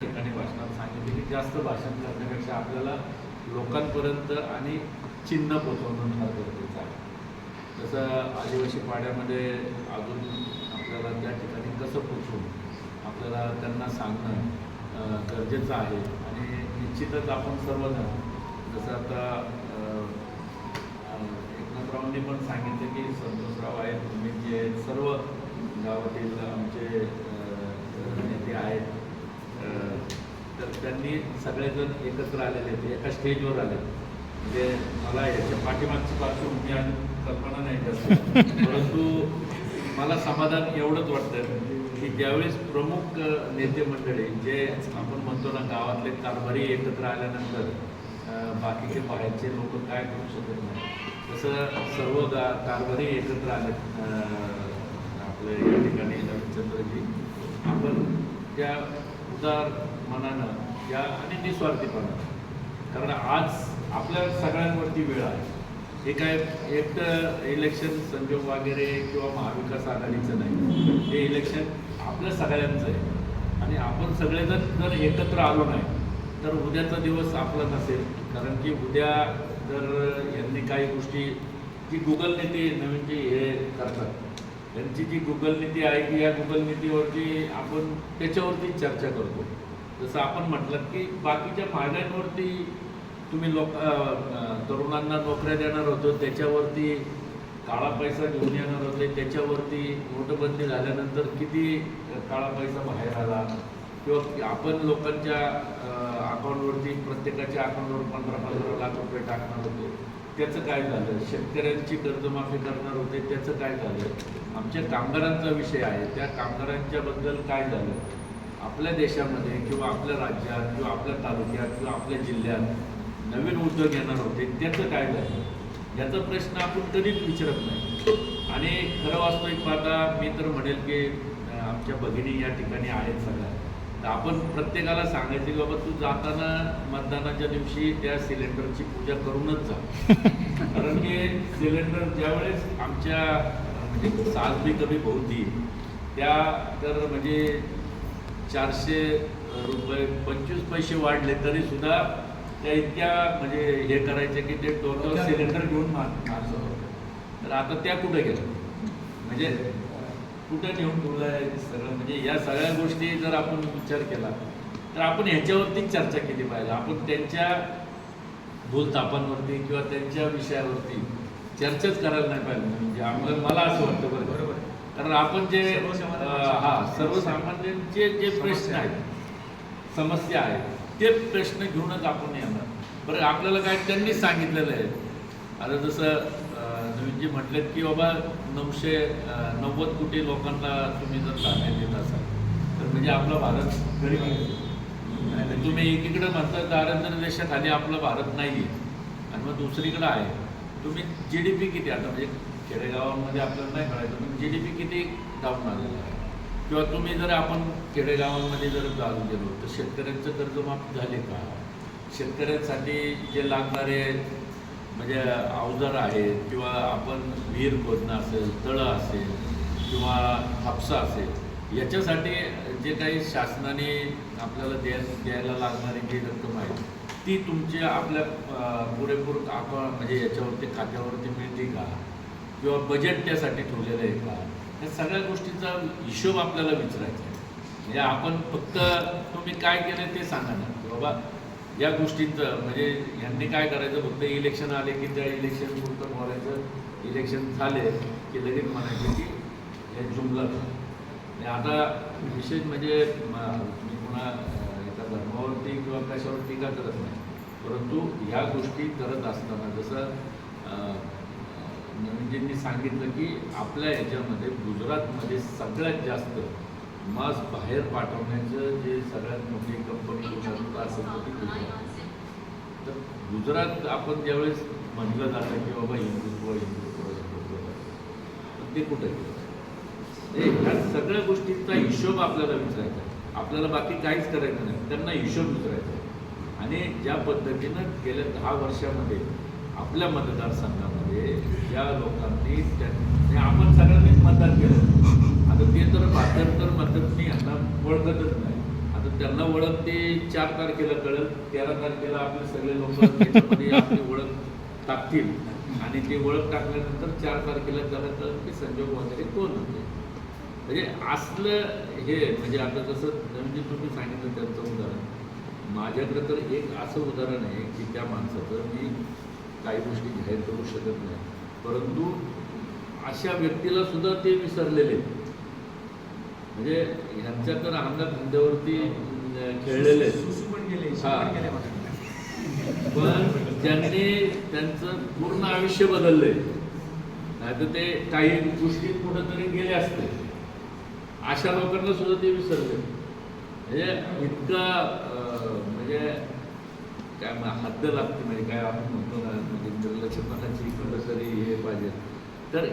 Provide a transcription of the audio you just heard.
ठिकाणी भाषणात सांगितले की जास्त भाषण करण्यापेक्षा आपल्याला लोकांपर्यंत आणि चिन्ह पोचवणं फार गरजेचं आहे. जसं आदिवासी पाड्यामध्ये अजून आपल्याला त्या ठिकाणी कसं पोचवून आपल्याला त्यांना सांगणं गरजेचं आहे. आणि निश्चितच आपण सर्वजण जसं आता एकनाथरावांनी पण सांगितलं की संतोषराव आहेत तुम्ही जे सर्व गावातील आमचे नेते आहेत. तर त्यांनी सगळेजण एकत्र आलेले होते एका स्टेजवर आले म्हणजे मला याच्या पाठीमागची पार्श्वभूमी आणि कल्पना नाही जास्त परंतु मला समाधान एवढंच वाटतं की ज्यावेळेस प्रमुख नेते मंडळी जे आपण म्हणतो ना गावातले कारभारी एकत्र आल्यानंतर बाकीचे बाहेरचे लोक काय करू शकत नाही. तसं सर्व गा कारभारी एकत्र आले अं, या ठिकाणी रविचंद्रजी. आपण त्या उदार मनानं या आणि निस्वार्थीपणानं कारण आज आपल्या सगळ्यांवरती वेळ आहे. हे काय एकटं इलेक्शन संजोग वगैरे किंवा महाविकास आघाडीचं नाही. हे इलेक्शन आपल्या सगळ्यांचं आहे. आणि आपण सगळेजण जर एकत्र आलो नाही तर उद्याचा दिवस आपला नसेल. कारण की उद्या जर यांनी काही गोष्टी की गुगल ते नवीन जे हे करतात त्यांची जी गुगल नीती आहे की या गुगल नीतीवरती आपण त्याच्यावरती चर्चा करतो. जसं आपण म्हटलं की बाकीच्या फायद्यांवरती तुम्ही लोक तरुणांना नोकऱ्या देणार होतो त्याच्यावरती काळा पैसा घेऊन येणार होते त्याच्यावरती नोटबंदी झाल्यानंतर किती काळा पैसा बाहेर आला? किंवा आपण लोकांच्या अकाउंटवरती प्रत्येकाच्या अकाउंटवर पंधरा पंधरा लाख रुपये टाकणार होते. त्याचं काय झालं? शेतकऱ्यांची कर्जमाफी करणार होते त्याचं काय झालं? आमच्या कामगारांचा विषय आहे. त्या कामगारांच्या बद्दल काय झालं? आपल्या देशामध्ये किंवा आपल्या राज्यात किंवा आपल्या तालुक्यात किंवा आपल्या जिल्ह्यात नवीन उद्योग येणार होते. त्याचं काय झालं? याचा प्रश्न आपण कधीच विचारत नाही. आणि खरं वास्तविक पाहता मी तर म्हणेल की आमच्या भगिनी या ठिकाणी आहेत सगळ्या. आपण प्रत्येकाला सांगायचं की बाबा तू जाताना मतदानाच्या दिवशी त्या सिलेंडरची पूजा करूनच जा. कारण की सिलेंडर ज्यावेळेस आमच्या म्हणजे साल बी कमी होती त्या तर म्हणजे चारशे रुपये पंचवीस पैसे वाढले तरी सुद्धा त्या इतक्या म्हणजे हे करायचे की ते टोटल सिलेंडर घेऊन होतं तर आता त्या कुठे गेल्या? म्हणजे कुठं नेऊन ठेवलं आहे सगळं? म्हणजे या सगळ्या गोष्टी जर आपण विचार केला तर आपण ह्याच्यावरतीच चर्चा केली पाहिजे. आपण त्यांच्या भूलतापांवरती किंवा त्यांच्या विषयावरती चर्चाच करायला नाही पाहिजे. म्हणजे आम्हाला मला असं वाटतं बरं बरोबर. कारण आपण जे हा सर्वसामान्यांचे जे प्रश्न आहेत समस्या आहेत ते प्रश्न घेऊनच आपण येणार. बरं आपल्याला काय त्यांनीच सांगितलेलं आहे. आता जसं तुम्ही जे म्हटलेत की बाबा नऊशे नव्वद कोटी लोकांना तुम्ही जर धान्य देत असाल तर म्हणजे आपला भारत गरीब आहे. आणि तुम्ही एकीकडे म्हणता दारिद्र्य देशाखाली आपला भारत नाही आहे आणि मग दुसरीकडे आहे. तुम्ही जी डी पी किती आता म्हणजे खेडेगावांमध्ये आपल्याला नाही कळायचं पण जी डी पी किती डाऊन आलेलं आहे? किंवा तुम्ही जर आपण खेडेगावांमध्ये जर जाऊन गेलो तर शेतकऱ्यांचं कर्ज माफ झाले का? शेतकऱ्यांसाठी जे लागणारे म्हणजे अवजार आहेत किंवा आपण विहीर खोदणं असेल तळं असेल किंवा हापसा असेल याच्यासाठी जे काही शासनाने आपल्याला द्या द्यायला लागणारी जी रक्कम आहे ती तुमच्या आपल्या पुरेपूर आपण म्हणजे याच्यावरती खात्यावरती मिळते का? किंवा बजेट त्यासाठी ठेवलेलं आहे का? या सगळ्या गोष्टीचा हिशोब आपल्याला विचारायचा आहे. म्हणजे आपण फक्त तुम्ही काय केलं ते सांगा ना. बाबा या गोष्टींचं म्हणजे यांनी काय करायचं? फक्त इलेक्शन आले की त्या इलेक्शन पुरतं बोलायचं. इलेक्शन झाले की लगेच म्हणायचं की हे जुमलं. आणि आता विशेष म्हणजे मी पुन्हा एका धर्मावरती किंवा कशावर टीका करत नाही. परंतु ह्या गोष्टी करत असताना जसं नवीनजींनी सांगितलं की आपल्या ह्याच्यामध्ये गुजरातमध्ये सगळ्यात जास्त मास बाहेर पाठवण्याचं जे सगळ्यात मोठी कंपनी गुजरातला असेल तर ती गुजरात. तर गुजरात आपण ज्यावेळेस म्हटलं जातं की बाबा हिंदुत्व हिंदुत्व हिंदुत्व. तर ते कुठे गेलं हे ह्या सगळ्या गोष्टींचा हिशोब आपल्याला विचारायचा आपल्याला बाकी काहीच करायचं नाही. त्यांना हिशोब विचारायचा आणि ज्या पद्धतीनं गेल्या दहा वर्षामध्ये आपल्या मतदारसंघामध्ये ज्या लोकांनी त्या आपण सगळ्यांनीच मतदान केलं. आता ते तर बहात्तर तर मतदार मी यांना ओळखतच नाही. आता त्यांना ओळख ते चार तारखेला कळेल तेरा तारखेला आपले सगळे लोक त्याच्यामध्ये आपली ओळख टाकतील. आणि ते ओळख टाकल्यानंतर चार तारखेला त्याला कळेल की संजोग वगैरे कोण होते. म्हणजे असलं हे म्हणजे आता जसं म्हणजे तुम्ही सांगितलं त्यांचं उदाहरण. माझ्याकडे तर एक असं उदाहरण आहे की त्या माणसाचं मी काही गोष्टी जाहीर करू शकत नाही. परंतु अशा व्यक्तीला सुद्धा ते विसरलेले. म्हणजे ह्यांच्या तर खांद्यावरती अं, खेळलेले पण हा. ज्यांनी त्यांचं पूर्ण आयुष्य बदललंय नाहीतर ते काही गोष्टीत कुठंतरी गेले असते. अशा लोकांना सुद्धा ते विसरले म्हणजे इतका म्हणजे काय म- हद्द लागते म्हणजे काय आपण म्हणतो ना म्हणजे निर्लक्षपणाची कुठं तरी हे पाहिजे. तर